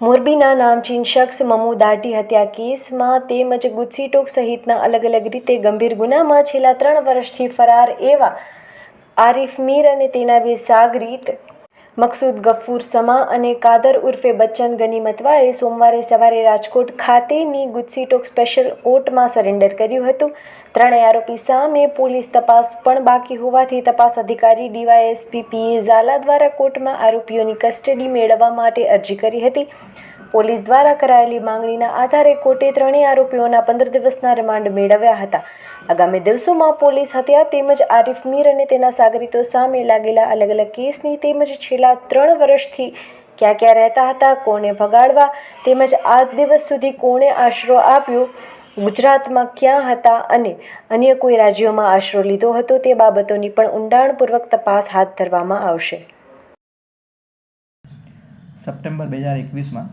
મોરબીના નામચીન શખ્સ મમુ દાઢી હત્યા કેસમાં તેમજ ગુજસીટોક સહિતના અલગ અલગ રીતે ગંભીર ગુનામાં છેલ્લા ત્રણ વર્ષથી ફરાર એવા આરિફ મીર અને તેના બે સાગરીત મકસૂદ ગફૂર સમા અને કાદર ઉર્ફે બચ્ચન ગનીમતવાએ સોમવારે સવારે રાજકોટ ખાતેની ગુજસીટોક સ્પેશિયલ કોર્ટમાં સરેન્ડર કર્યું હતું. ત્રણેય આરોપી સામે પોલીસ તપાસ પણ બાકી હોવાથી તપાસ અધિકારી ડીવાયએસપી પીએ ઝાલા દ્વારા કોર્ટમાં આરોપીઓની કસ્ટડી મેળવવા માટે અરજી કરી હતી. પોલીસ દ્વારા કરાયેલી માંગણીના આધારે કોર્ટે ત્રણેય આરોપીઓના પંદર દિવસના રિમાન્ડ મેળવ્યા હતા. આગામી દિવસોમાં પોલીસ હત્યા તેમજ આરિફ મીર અને તેના સાગરીતો સામે લાગેલા અલગ અલગ કેસની તેમજ છેલ્લા ત્રણ વર્ષથી ક્યાં ક્યાં રહેતા હતા, કોને ભગાડવા તેમજ આ દિવસ સુધી કોણે આશરો આપ્યો, ગુજરાતમાં ક્યાં હતા અને અન્ય કોઈ રાજ્યોમાં આશરો લીધો હતો તે બાબતોની પણ ઊંડાણપૂર્વક તપાસ હાથ ધરવામાં આવશે. સપ્ટેમ્બર બે હજાર એકવીસમાં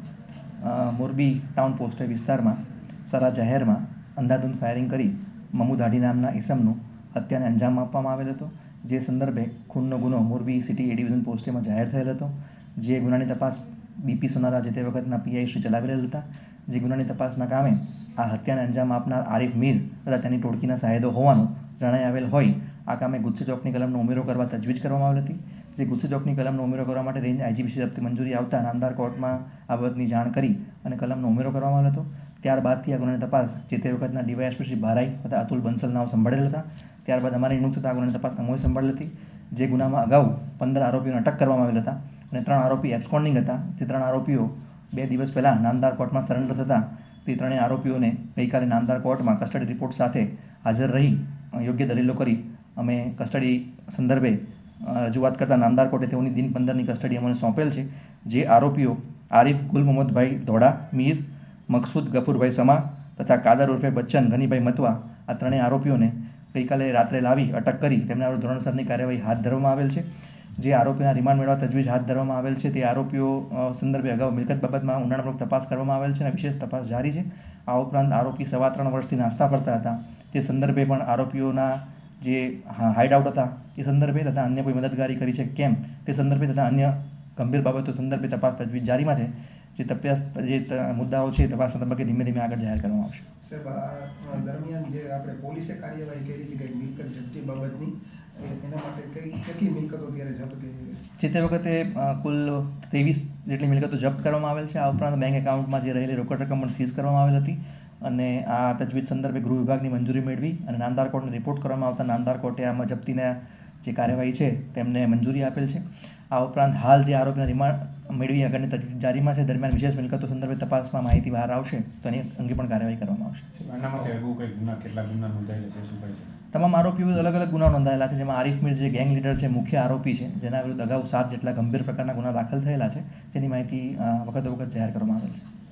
મોરબી ટાઉન પોસ્ટ વિસ્તારમાં, સરા જાહેરમાં અંધાધૂંધ ફાયરિંગ કરી મમુ દાઢી નામના ઈસમનું હત્યાને અંજામ આપવામાં આવેલ હતો. જે સંદર્ભે ખૂનનો ગુનો મોરબી સિટી એ ડિવિઝન પોસ્ટેમાં જાહેર થયેલ હતો. જે ગુનાની તપાસ બીપી સોનારા જે તે વખતના પીઆઈ શ્રી ચલાવી રહેલ હતા. જે ગુનાની તપાસના કામે આ હત્યાને અંજામ આપનાર આરિફ મીર તથા તેની ટોળકીના સાહેદો હોવાનું જણાઈ આવેલ હોય. આ કામે ગુજસે ચોકની કલમનો ઉમેરો કરવા તજવીજ કરવામાં આવેલ હતી. જે ચોકની કલમનો ઉમેરો કરવા માટે રેન્જ આઈજીપીસી તરફથી મંજૂરી આવતા નામદાર કોર્ટમાં આ બાબતની જાણ કરી અને કલમનો ઉમેરો કરવામાં આવ્યો હતો. ત્યારબાદથી આ ગુનાની તપાસ જે તે વખતના ડીવાયએસપી શ્રી ભારાઈ તથા અતુલ બંસલ નામ સંભાળેલ હતા. ત્યારબાદ અમારી નિમણૂક થતાં આ ગુનાની તપાસ અમોએ સંભાળેલ હતી. જે ગુનામાં અગાઉ પંદર આરોપીઓને અટક કરવામાં આવેલ હતા અને ત્રણ આરોપી એબ્સકોન્ડિંગ હતા. જે ત્રણ આરોપીઓ બે દિવસ પહેલાં નામદાર કોર્ટમાં સરેન્ડર થતા તે ત્રણેય આરોપીઓને ગઈકાલે નામદાર કોર્ટમાં કસ્ટડી રિપોર્ટ સાથે હાજર રહી યોગ્ય દલીલો કરી અમે કસ્ટડી સંદર્ભે રજૂઆત કરતા નામદાર કોર્ટે તેઓની દિન પંદરની કસ્ટડી અમને સોંપેલ છે. જે આરોપીઓ આરિફ ગુલ મોહમ્મદભાઈ ધોડા મીર મકસૂદ ગફુરભાઈ સમા તથા કાદર ઉર્ફે બચ્ચન ગનીભાઈ મતવા આ ત્રણેય આરોપીઓને ગઈકાલે રાત્રે લાવી અટક કરી તેમના ધોરણસરની કાર્યવાહી હાથ ધરવામાં આવેલ છે. જે આરોપીના રિમાન્ડ મેળવવા તજવીજ હાથ ધરવામાં આવેલ છે તે આરોપીઓ સંદર્ભે અગાઉ મિલકત બાબતમાં ઊંડાણપૂર્વક તપાસ કરવામાં આવેલ છે અને વિશેષ તપાસ જારી છે. આ ઉપરાંત આરોપી સવા ત્રણ વર્ષથી નાસ્તા ફરતા હતા. તે સંદર્ભે પણ આરોપીઓના જે હાઇડ આઉટ હતા એ સંદર્ભે તથા અન્ય કોઈ મદદગારી કરી છે? કેમ? તે સંદર્ભે તથા અન્ય ગંભીર બાબતો સંદર્ભે તપાસ તજવીજ જારીમાં છે જે તપાસ જે મુદ્દાઓ છે તપાસના તબક્કે ધીમે ધીમે આગળ જાહેર કરવામાં આવશે. સાહેબ દરમિયાન જે આપણે પોલીસે કાર્યવાહી કરી હતી કંઈક મિલકત જપ્તી બાબતની એના માટે કઈ કેટલી મિલકતો ત્યારે જપ્ત કરી જે તે વખતે કુલ ત્રેવીસ જેટલી મિલકતો જપ્ત કરવામાં આવેલ છે. આ ઉપરાંત બેંક એકાઉન્ટમાં જે રહેલી રોકડ રકમ પણ સીઝ કરવામાં આવેલ હતી. અને આ તજવીજ સંદર્ભે ગૃહ વિભાગની મંજૂરી મેળવી અને નામદાર કોર્ટને રિપોર્ટ કરવામાં આવતા નામદાર કોર્ટે આમાં જપ્તીના જે કાર્યવાહી છે તેમને મંજૂરી આપેલ છે. આ ઉપરાંત હાલ જે આરોપીના રિમાન્ડ મેળવી આગળની તજવીજ જારીમાં છે દરમિયાન વિશેષ મિલકતો સંદર્ભે તપાસમાં માહિતી બહાર આવશે તો એની અંગે પણ કાર્યવાહી કરવામાં આવશે. ગુના ગુના તમામ આરોપીઓ અલગ અલગ ગુનાઓ નોંધાયેલા છે જેમાં આરિફ મીર જે ગેંગ લીડર છે મુખ્ય આરોપી છે જેના વિરુદ્ધ અગાઉ સાત જેટલા ગંભીર પ્રકારના ગુના દાખલ થયેલા છે જેની માહિતી વખત વખતો વખત જાહેર કરવામાં આવેલ છે.